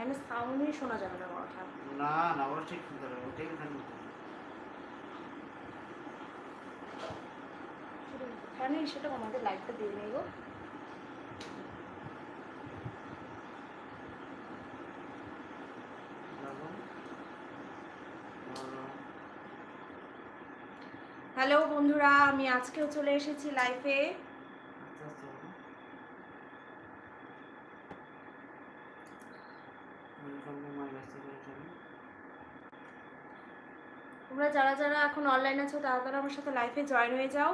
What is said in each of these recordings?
এখানে সাউন্ডই শোনা যাবে না কথা না না ওটা ঠিক শুনতে হবে ওটাই হবে। এখানে সেটা আমাদের লাইটটা দিয়ে নেই গো। হ্যালো বন্ধুরা আমি আজকেও চলে এসেছি লাইফে আস্তে আস্তে হবে। Welcome to my restaurant channel. তোমরা যারা যারা এখন অনলাইন আছো তারা আমার সাথে লাইফে জয়েন হয়ে যাও।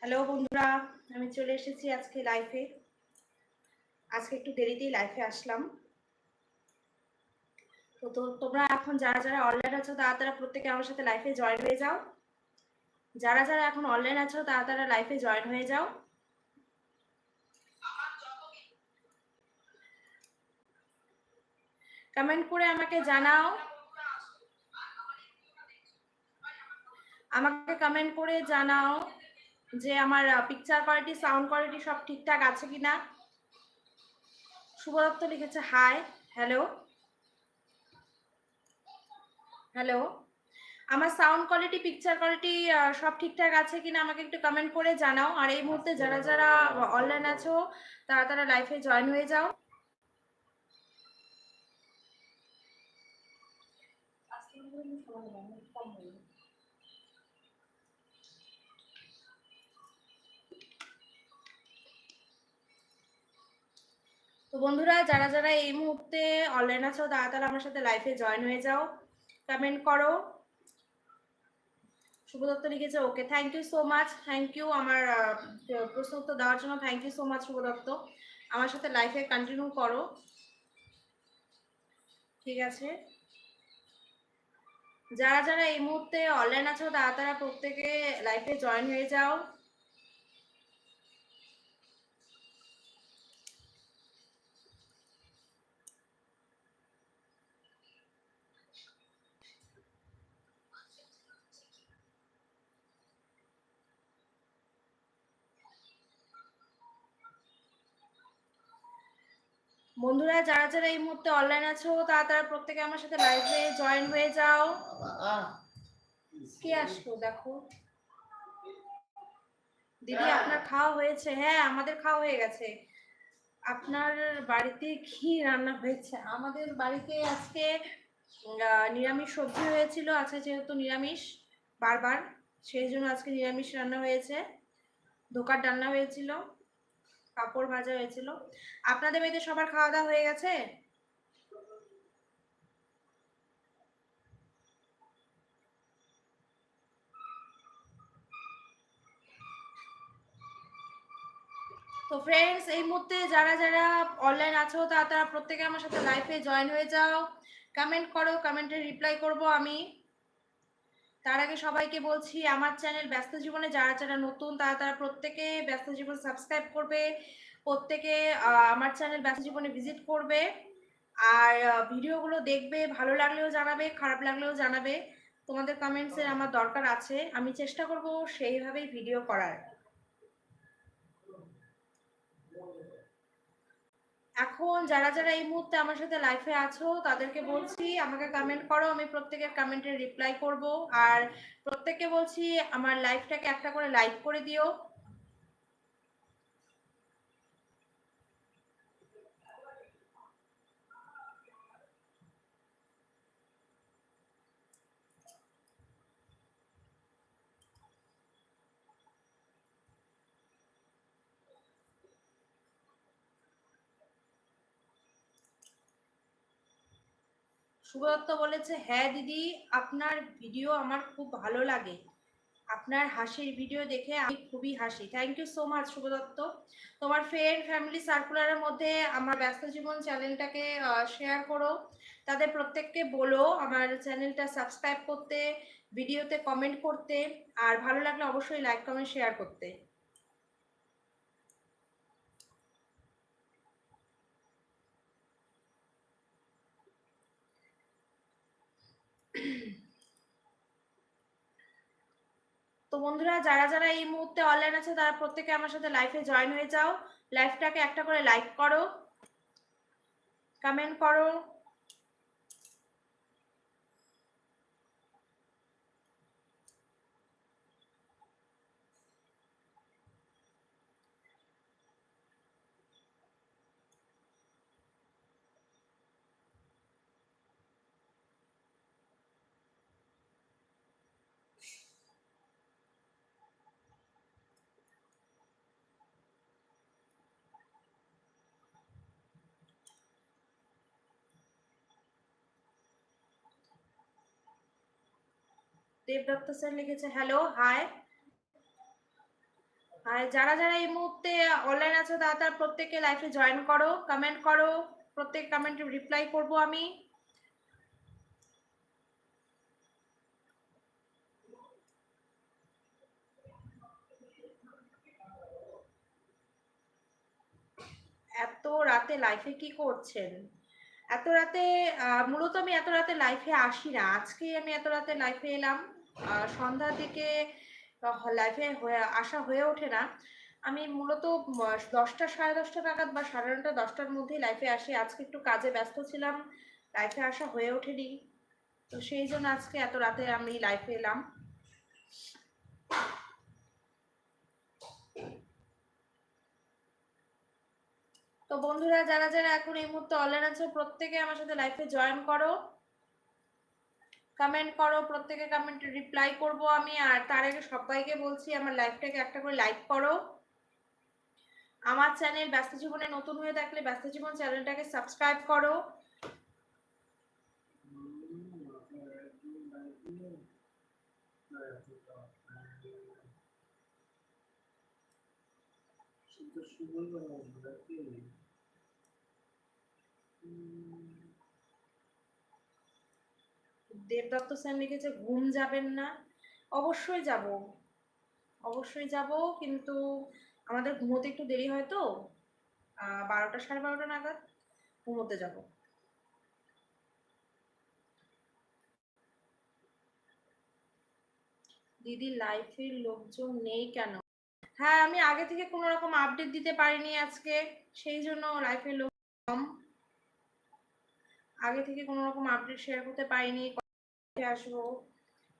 হ্যালো বন্ধুরা, আমি চলে এসেছি আজকে লাইফে আজকে একটু দেরিতেই লাইফে আসলাম। তো তোমরা এখন যারা যারা অনলাইন আছো, তারা তারা প্রত্যেকে আমার সাথে লাইফে জয়েন হয়ে যাও। যারা যারা এখন অনলাইন আছো, তারা তারা লাইফে জয়েন হয়ে যাও। কমেন্ট করে আমাকে জানাও। আমাকে কমেন্ট করে জানাও যে আমার পিকচার কোয়ালিটি সাউন্ড কোয়ালিটি সব ঠিকঠাক আছে কিনা। শুভদত্ত লিখেছে হাই হ্যালো হ্যালো আমার সাউন্ড কোয়ালিটি পিকচার কোয়ালিটি সব ঠিকঠাক আছে কিনা আমাকে একটু কমেন্ট করে জানাও। আর এই মুহূর্তে যারা যারা অনলাইন আছো, তারা তারা লাইফে জয়েন হয়ে যাও। তো বন্ধুরা, যারা যারা এই মুহূর্তে অনলাইন আছো, তারা তারা আমার সাথে লাইফে জয়েন হয়ে যাও। কমেন্ট করো। শুভদত্ত লিখেছে okay thank you so much thank you আমার প্রশ্ন উত্তর দেওয়ার জন্য thank you so much Shubhadatta. আমার সাথে লাইফে কন্টিনিউ করো। ঠিক আছে? যারা যারা এই মুহূর্তে অনলাইন আছো তারা তারা প্রত্যেকে লাইফে জয়েন হয়ে যাও। বন্ধুরা, যারা যারা এই মুহূর্তে অনলাইন আছো, তারা তারা প্রত্যেকে আমার সাথে লাইভে জয়েন হয়ে যাও। কে আসলো দেখো? দিদি, আপনার খাওয়া হয়েছে? হ্যাঁ আমাদের খাওয়া হয়ে গেছে। আপনার বাড়িতে কি রান্না হয়েছে। আমাদের বাড়িতে আজকে নিরামিষ সবজি হয়েছিল। আজকে যেহেতু নিরামিষ বারবার, সেই জন্য আজকে নিরামিষ রান্না হয়েছে। ধোকার রান্না হয়েছিল। পাঁপড় ভাজা হয়েছিল। আপনাদের বাড়িতে সবার খাওয়া দাওয়া হয়ে গেছে? তো ফ্রেন্ডস এই মুহূর্তে যারা যারা অনলাইন আছো, তারা তারা প্রত্যেকে আমার সাথে লাইফে জয়েন হয়ে যাও। কমেন্ট করো কমেন্টে রিপ্লাই করব আমি। তার আগে সবাইকে বলছি আমার চ্যানেল ব্যস্ত জীবনে যারা যারা নতুন তারা তারা প্রত্যেকে ব্যস্ত জীবন সাবস্ক্রাইব করবে প্রত্যেকে আমার চ্যানেল ব্যস্ত জীবনে ভিজিট করবে আর ভিডিওগুলো দেখবে ভালো লাগলেও জানাবে খারাপ লাগলেও জানাবে তোমাদের কমেন্টসের আমার দরকার আছে আমি চেষ্টা করব সেইভাবেই ভিডিও করার। এখন যারা যারা এই মুহূর্তে আমার সাথে লাইফে আছো, তাদেরকে বলছি, আমাকে কমেন্ট করো, আমি প্রত্যেকের কমেন্টের রিপ্লাই করব। আর প্রত্যেককে বলছি, আমার লাইফটাকে একটা করে লাইক করে দিও। সুব্রত বলেছে হ্যাঁ দিদি, আপনার ভিডিও আমার খুব ভালো লাগে। আপনার হাসির ভিডিও দেখে আমি খুবই হাসি। Thank you so much Shubhadatta তোমার ফ্রেন্ড ফ্যামিলি সার্কুলারের মধ্যে আমার ব্যস্ত জীবন চ্যানেলটাকে শেয়ার করো। তাদের প্রত্যেককে বলো আমার চ্যানেলটা সাবস্ক্রাইব করতে ভিডিওতে কমেন্ট করতে। আর ভালো লাগলে অবশ্যই লাইক কমেন্ট শেয়ার করতে। তো বন্ধুরা, যারা যারা এই মুহূর্তে অনলাইন আছে, তারা প্রত্যেকে আমার সাথে লাইফে জয়েন হয়ে যাও। লাইফটাকে একটা করে লাইক করো। কমেন্ট করো। দেবদত্ত স্যার লিখেছে হ্যালো হাই আর যারা যারা এই মুহূর্তে অনলাইন আছে, তারা তার প্রত্যেকে লাইফে জয়েন করো কমেন্ট করো, প্রত্যেক কমেন্টে রিপ্লাই করব আমি। এত রাতে লাইফে কি করছেন? এত রাতে মূলত আমি এত রাতে লাইফে আসি না। আজকে আমি এত রাতে লাইফে এলাম। সন্ধ্যার দিকে লাইফে হয়ে, আসা হয়ে ওঠে না। আমি মূলত দশটা, সাড়ে দশটা নাগাদ বা সাড়ে নটা, দশটার মধ্যেই লাইফে আসি। আজকে একটু কাজে ব্যস্ত ছিলাম লাইফে আসা হয়ে ওঠেনি। তো সেই জন্য আজকে এত রাতে আমি লাইফে এলাম। তো বন্ধুরা, যারা যারা এখন এই মুহূর্তে অনলাইন আছে, প্রত্যেকে আমার সাথে লাইফে জয়েন করো। কমেন্ট করো প্রত্যেকে কমেন্টে রিপ্লাই করব আমি, আর তার আগে সবাইকে বলছি, আমার লাইফটাকে একটা করে লাইক করো। আমার চ্যানেল ব্যস্ত জীবনে নতুন হয়ে থাকলে ব্যস্ত জীবন চ্যানেলটাকে সাবস্ক্রাইব করো। দেবদত্ত স্যার লিখেছে, ঘুম যাবেন না। অবশ্যই যাব। অবশ্যই যাব, কিন্তু আমাদের ঘুমোতে একটু দেরি হয় তো। বারোটা সাড়ে বারোটা নাগাদ ঘুমোতে যাব। দিদি, লাইফের লোকজন নেই কেন? হ্যাঁ আমি আগে থেকে কোনো রকম আপডেট দিতে পারিনি আজকে, সেই জন্য লাইফের লোক কম। আগে থেকে কোনো রকম আপডেট শেয়ার করতে পারিনি। আসব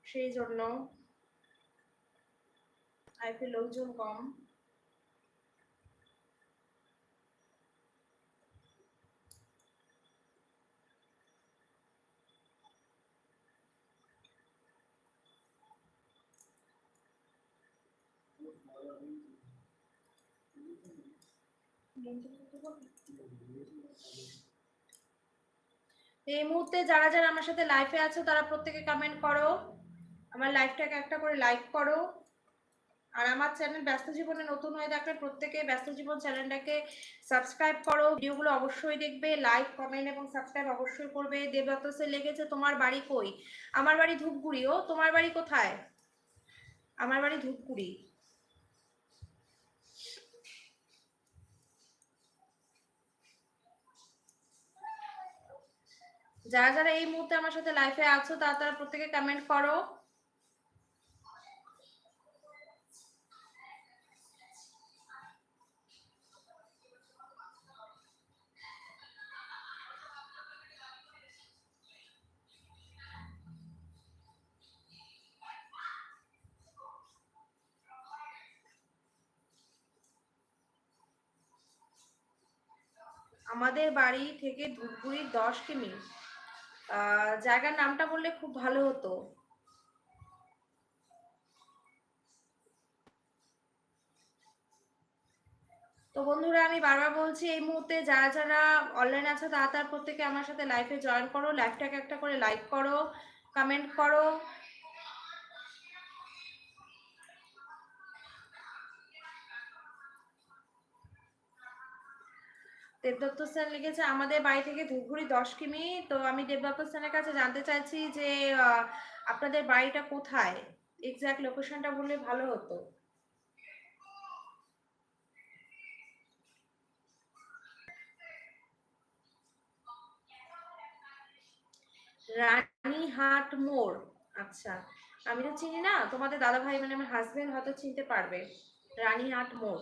সেই জন্য। লাইফে লোকজন কম। এই মুহূর্তে যারা যারা আমার সাথে লাইফে আছো, তারা প্রত্যেকে কমেন্ট করো। আমার লাইফটাকে একটা করে লাইক করো। আর আমার চ্যানেল ব্যস্ত জীবনে নতুন হয়ে থাকলে প্রত্যেকে ব্যস্ত জীবন চ্যানেলটাকে সাবস্ক্রাইব করো। ভিডিওগুলো অবশ্যই দেখবে লাইক কমেন্ট এবং সাবস্ক্রাইব অবশ্যই করবে। দেবদত্ত সে লেগেছে, তোমার বাড়ি কই? আমার বাড়ি ধূপগুড়ি, ও। তোমার বাড়ি কোথায়? আমার বাড়ি ধূপগুড়ি। যারা যারা এই মুহূর্তে আমার সাথে লাইফে আছো, তারা তারা প্রত্যেকে কমেন্ট করো। আমাদের বাড়ি থেকে ধূপগুড়ি দশ কিমি। জায়গার নামটা বললে খুব ভালো হতো। তো বন্ধুরা, আমি বারবার বলছি, এই মুহূর্তে যারা যারা অনলাইন আছে তারা তার প্রত্যেকে আমার সাথে লাইফে জয়েন করো। লাইফটাকে একটা করে লাইক করো কমেন্ট করো। দেবদত্ত স্যার লিখেছে, আমাদের বাড়ি থেকে ধূপগুড়ি দশ কিমি, তো আমি দেবদত্ত স্যারের কাছে জানতে চাইছি যে আপনাদের বাড়িটা কোথায়? এক্সাক্ট লোকেশনটা বললে ভালো হতো। রানীহাট মোড়। আচ্ছা আমি তো চিনি না। তোমাদের দাদা ভাই মানে আমার হাজবেন্ড হয়তো চিনতে পারবে। রানীহাট মোড়।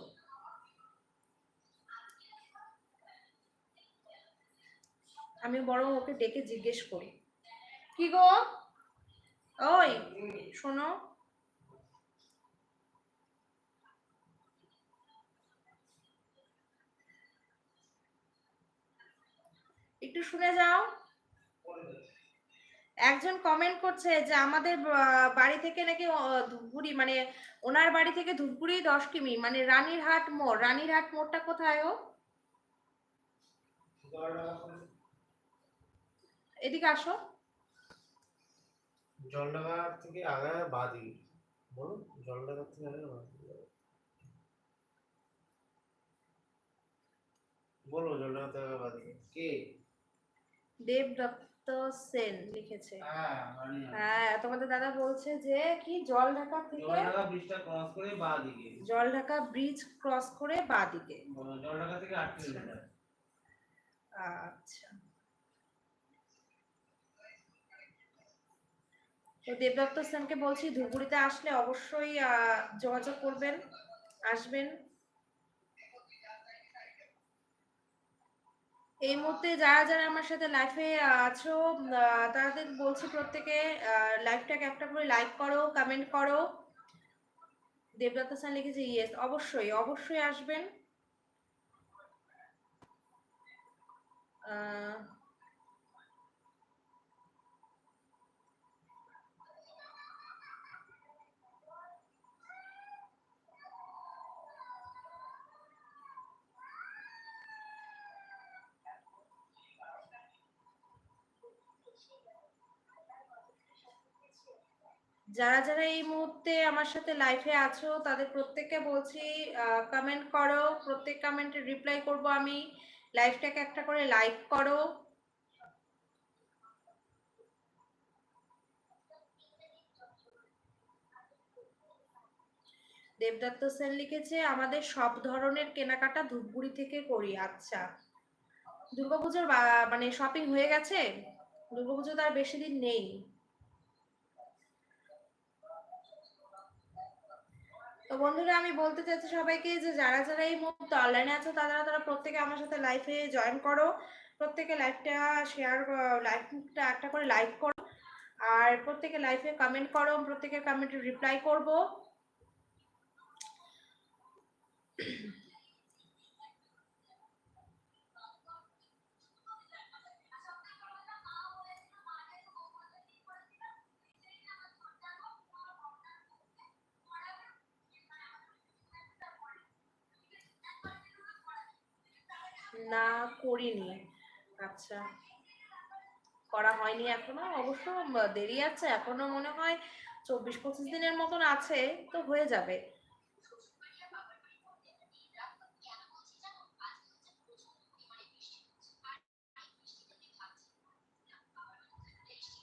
আমি বরং ওকে ডেকে জিজ্ঞেস করি। কি গো? ওই শোনো। একটু শুনে যাও। একজন কমেন্ট করছে যে আমাদের বাড়ি থেকে নাকি ধূপগুড়ি মানে ওনার বাড়ি থেকে ধূপগুড়ি দশ কিমি মানে রানীরহাট মোড়। রানীরহাট মোড়টা কোথায় ও? এদিকে আসো। জলডাঙ্গা থেকে আগে বাদি বলুন জলডাঙ্গা থেকে আগে বাদি বলো জলডাঙ্গা থেকে আগে বাদি কে? দেবদত্ত সেন লিখেছে। হ্যাঁ মানে হ্যাঁ তোমাদের দাদা বলছে যে কি জল ঢাকা থেকে জলডাঙ্গা ব্রিজটা ক্রস করে বা দিকে। জল ঢাকা ব্রিজ ক্রস করে বাদিকে জলডাঙ্গা থেকে আট কিলোমিটার আচ্ছা। তো দেবদত্ত সেনকে বলছি ধুপগুড়িতে আসলে অবশ্যই যোগাযোগ করবেন আসবেন। এই মুহূর্তে যারা যারা আমার সাথে লাইফে আছো তাদের বলছি প্রত্যেকে লাইভটাকে একটা করে লাইক করো কমেন্ট করো। দেবদত্ত সেন লিখেছে ইয়েস অবশ্যই অবশ্যই আসবেন। আহ, যারা যারা এই মুহূর্তে আমার সাথে লাইফে আছো, তাদের প্রত্যেককে বলছি কমেন্ট করো। প্রত্যেক কমেন্টের রিপ্লাই করব আমি। লাইভটাকে একটা করে লাইক করো। দেবদত্ত সেন লিখেছে, আমাদের সব ধরনের কেনাকাটা ধূপগুড়ি থেকে করি। আচ্ছা। দুর্গাপুজোর মানে শপিং হয়ে গেছে? দুর্গাপুজো তো আর বেশি দিন নেই। তো বন্ধুরা, আমি বলতে চাচ্ছি সবাইকে যে যারা যারা এই মুহূর্তে অনলাইনে আছে, তারা তারা প্রত্যেকে আমার সাথে লাইফে জয়েন করো। প্রত্যেকে লাইফটা শেয়ার লাইভটা একটা করে লাইক করো। আর প্রত্যেকে লাইফে কমেন্ট করো, প্রত্যেকের কমেন্টে রিপ্লাই করব। না করিনি। আচ্ছা করা হয়নি এখনও। অবশ্য দেরি আছে, এখনও মনে হয় চব্বিশ পঁচিশ দিনের মতন আছে, তো হয়ে যাবে।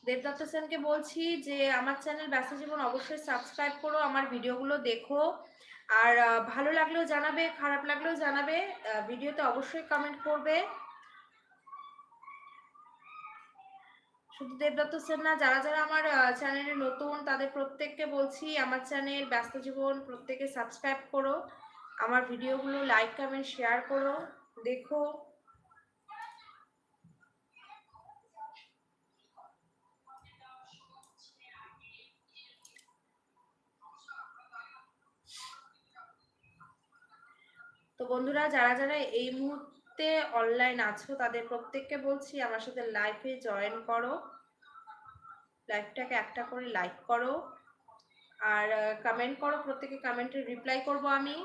দেবদত্ত সেনকে বলছি যে, আমার চ্যানেল ব্যস্ত জীবন অবশ্যই সাবস্ক্রাইব করো, আমার ভিডিওগুলো দেখো। আর ভালো লাগলেও জানাবে, খারাপ লাগলেও জানাবে ভিডিওতে অবশ্যই কমেন্ট করবে। শুধু দেবদত্ত সেন না, যারা যারা আমার চ্যানেলে নতুন, তাদের প্রত্যেককে বলছি, আমার চ্যানেল ব্যস্ত জীবন প্রত্যেকে সাবস্ক্রাইব করো। আমার ভিডিওগুলো লাইক কমেন্ট শেয়ার করো। দেখো বন্ধুরা, যারা যারা এই মুহূর্তে অনলাইন আছো, তাদের প্রত্যেককে বলছি, আমার সাথে লাইফে জয়েন করো। লাইফটাকে একটা করে লাইক করো। আর কমেন্ট করো, প্রত্যেকে কমেন্টের রিপ্লাই করব আমি।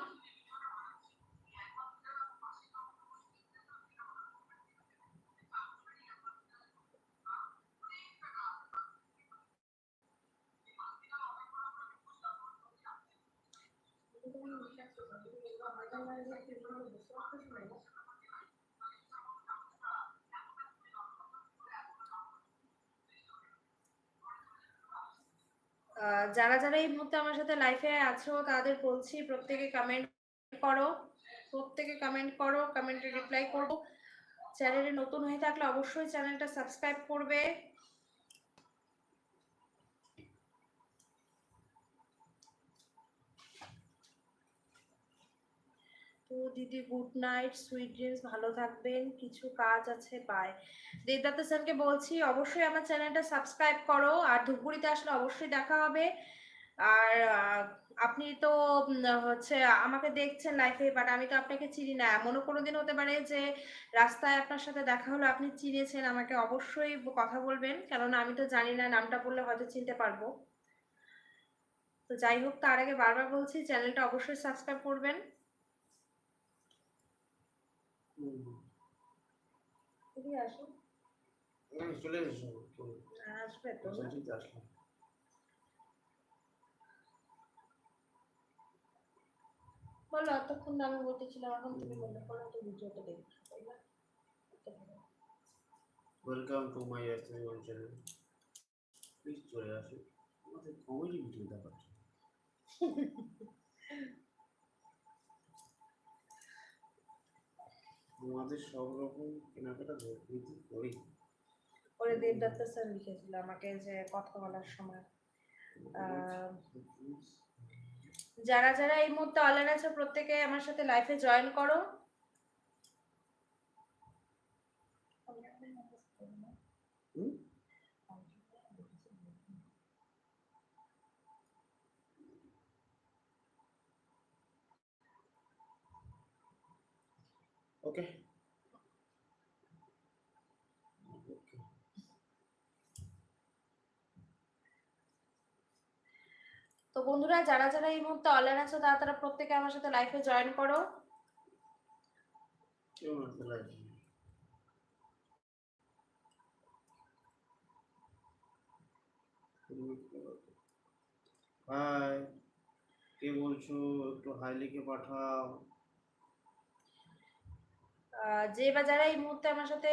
যারা যারা এই মুহূর্তে আমার সাথে লাইফে আছো, তাদের বলছি, প্রত্যেকে কমেন্ট করো, প্রত্যেকে কমেন্ট করো কমেন্টে রিপ্লাই করব চ্যানেলে নতুন হয়ে থাকলে অবশ্যই চ্যানেলটা সাবস্ক্রাইব করবে তো দিদি গুড নাইট সুইট ড্রিমস ভালো থাকবেন, কিছু কাজ আছে বাই দেবদত্ত স্যারকে বলছি, অবশ্যই আমার চ্যানেলটা সাবস্ক্রাইব করো, আর ধূপগুড়িতে আসলে অবশ্যই দেখা হবে। আর আপনি তো হচ্ছে, আমাকে দেখছেন লাইফে বাট আমি তো আপনাকে চিনি না। এমনও কোনো দিন হতে পারে যে, রাস্তায় আপনার সাথে দেখা হলো, আপনি চিনেছেন, আমাকে অবশ্যই কথা বলবেন। কেননা, আমি তো জানি না, নামটা বললে হয়তো চিনতে পারব। তো যাই হোক, তার আগে বারবার বলছি, চ্যানেলটা অবশ্যই সাবস্ক্রাইব করবেন। এদিকে আসুন আমি চলে এসেছি আসবে তো। ঠিক আসলাম। বলো এতক্ষণ আমি বলতেছিলাম এখন তুমি মনে করো তো ভিডিওটা দেখছ তাই না? Welcome to my experiment channel please চলে আসুন আমাদের কমেডি ভিডিও দেখাচ্ছে আমাদের সব রকম কেনাকাটা ধরতে করি পরে। দেবদত্ত স্যার লিখেছিল আমাকে যে কথা বলার সময়। যারা যারা এই মুহূর্তে অনলাইন আছে প্রত্যেকে আমার সাথে লাইফে জয়েন করো। ওকে তো বন্ধুরা যারা যারা এই মুহূর্তে অনলাইন আছো তারা তারা প্রত্যেকে আমার সাথে লাইফে জয়েন করো। হাই কে। বলছো? একটু হাই লিখে পাঠাও। যে বা যারা এই মুহূর্তে আমার সাথে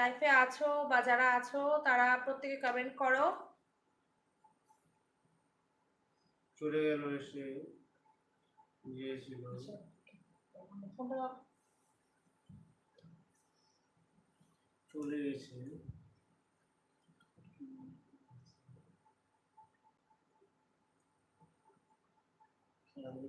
লাইফে আছো বা যারা আছো তারা প্রত্যেকে কমেন্ট করো। চলে গেল এসে গিয়েছিল। ফোনটা চলে গেছে। আমি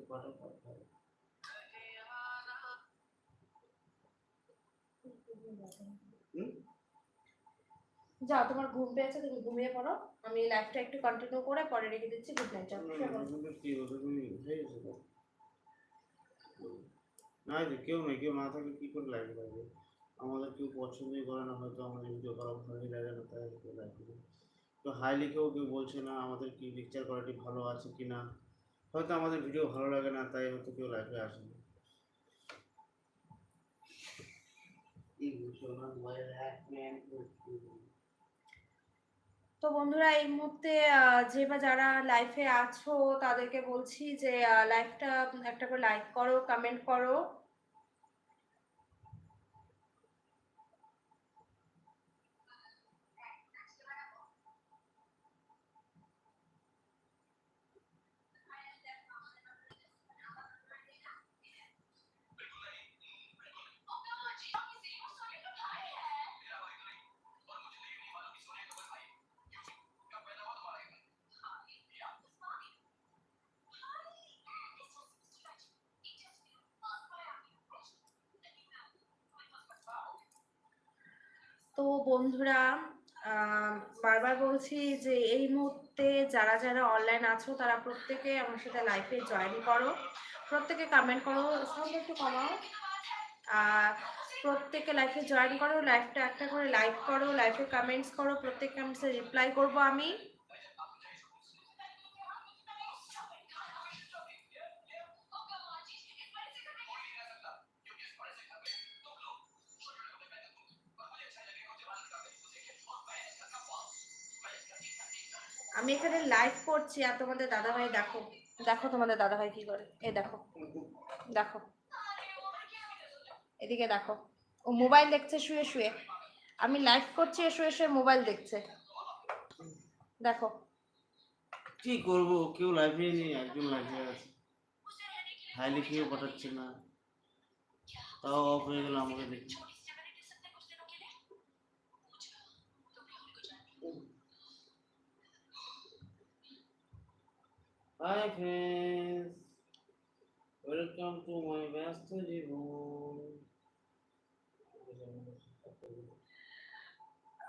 যাও তোমার ঘুম পেয়েছে তুমি ঘুমিয়ে পড়ো। আমি লাইফটা একটু কন্টিনিউ করে পরে রেখে দিচ্ছি গুড নাইট যাও। না যে কেউ নেই কেউ না থাকলে কি করে লাইভ লাগবে আমাদের কেউ পছন্দই করে না হয়তো আমাদের ভিডিও করা ভালোই লাগে না তাই কেউ করে তো হাই লিখেও কেউ বলছে না আমাদের কি পিকচার কোয়ালিটি ভালো আছে কি না হয়তো আমাদের ভিডিও ভালো লাগে না তাই হয়তো কেউ লাইভে আসে না কি বুঝছ না মোবাইল হ্যাক ম্যান তো বন্ধুরা, এই মুহূর্তে যে বা যারা লাইফে আছো, তাদেরকে বলছি যে লাইফটা একটা করে লাইক করো কমেন্ট করো। তো বন্ধুরা বারবার বলছি যে এই মুহূর্তে যারা যারা অনলাইন আছো, তারা প্রত্যেকে আমার সাথে লাইফে জয়েন করো। প্রত্যেকে কমেন্ট করো সাউন্ড একটু কমাও। প্রত্যেকে লাইফে জয়েন করো লাইফটা একটা করে লাইক করো লাইফে কমেন্টস করো প্রত্যেক কমেন্টসে রিপ্লাই করব আমি। আমি এখানে লাইভ করছি আর তোমাদের দাদাভাই দেখো। দেখো তোমাদের দাদা ভাই কি করে। এ দেখো। দেখো। এদিকে দেখো। ও মোবাইল দেখছে, শুয়ে শুয়ে। আমি লাইভ করছি শুয়ে শুয়ে মোবাইল দেখছে। দেখো। কি করব? কেউ লাইভে নেই, একজন লাইভে আছে। হাইলি কেউ পাঠাচ্ছে না। তাও অফ হয়ে গেল, আমাকে দেখছি। Hi friends welcome to my ব্যস্ত জীবন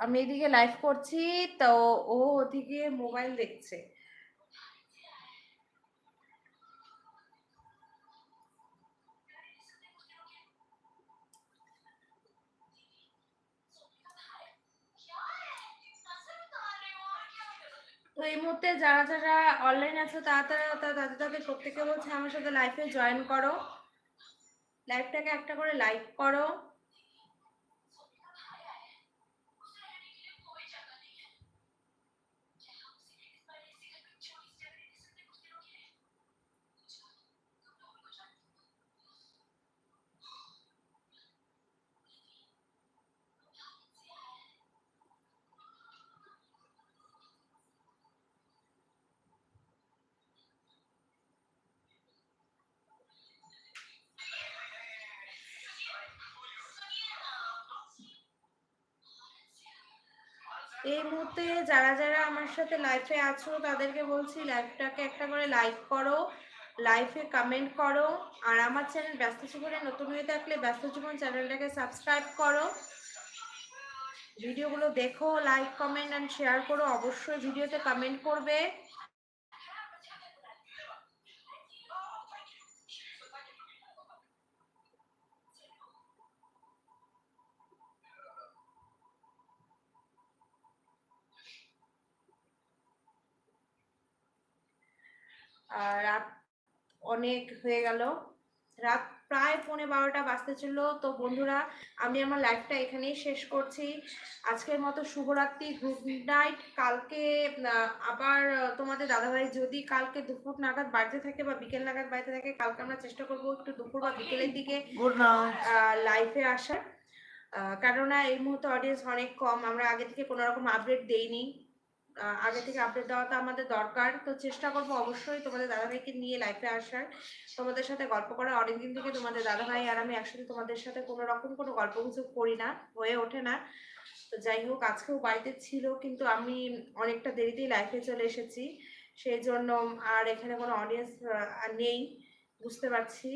আমি এদিকে লাইভ করছি, তো ও ওদিকে মোবাইল দেখছে। তো এই মুহূর্তে যারা যারা অনলাইন আছো, তারা তারা তাদের তাদের প্রত্যেকে বলছে আমার সাথে লাইফে জয়েন করো। লাইভটাকে একটা করে লাইক করো। এই মুহূর্তে যারা যারা আমার সাথে লাইফে আছো, তাদেরকে বলছি লাইভটাকে একটা করে লাইক করো লাইফে কমেন্ট করো, আর আমার চ্যানেল ব্যস্ত জীবনে নতুন হয়ে থাকলে ব্যস্ত জীবন চ্যানেলটাকে সাবস্ক্রাইব করো। ভিডিওগুলো দেখো লাইক কমেন্ট অ্যান্ড শেয়ার করো, অবশ্যই ভিডিওতে কমেন্ট করবে আর রাত অনেক হয়ে গেল। রাত প্রায় পৌনে বারোটা বাজতে ছিল। তো বন্ধুরা আমি আমার লাইফটা এখানেই শেষ করছি। আজকের মতো শুভরাত্রি গুড নাইট কালকে আবার তোমাদের দাদাভাই যদি কালকে দুপুর নাগাদ বাড়িতে থাকে বা বিকেল নাগাদ বাড়িতে থাকে কালকে আমরা চেষ্টা করব একটু দুপুর বা বিকেলের দিকে লাইফে আসার। কেননা এই মুহূর্তে অডিয়েন্স অনেক কম। আমরা আগে থেকে কোনো রকম আপডেট দেইনি। আগে থেকে আপডেট দেওয়া তো আমাদের দরকার, তো চেষ্টা করব অবশ্যই তোমাদের দাদাভাইকে নিয়ে লাইফে আসার। তোমাদের সাথে গল্প করা অনেকদিন থেকে তোমাদের দাদাভাই আর আমি একসাথে তোমাদের সাথে কোনো রকম কোনো গল্প গুজব করি না, হয়ে ওঠে না। তো যাই হোক, আজকেও বাড়িতে ছিল, কিন্তু আমি অনেকটা দেরিতেই লাইফে চলে এসেছি। সেই জন্য আর এখানে কোনো অডিয়েন্স নেই, বুঝতে পারছি।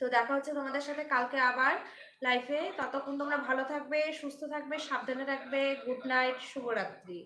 তো দেখা হচ্ছে তোমাদের সাথে কালকে আবার লাইফে ততক্ষণ তোমরা ভালো থাকবে, সুস্থ থাকবে, সাবধানে থাকবে। গুড নাইট শুভরাত্রি।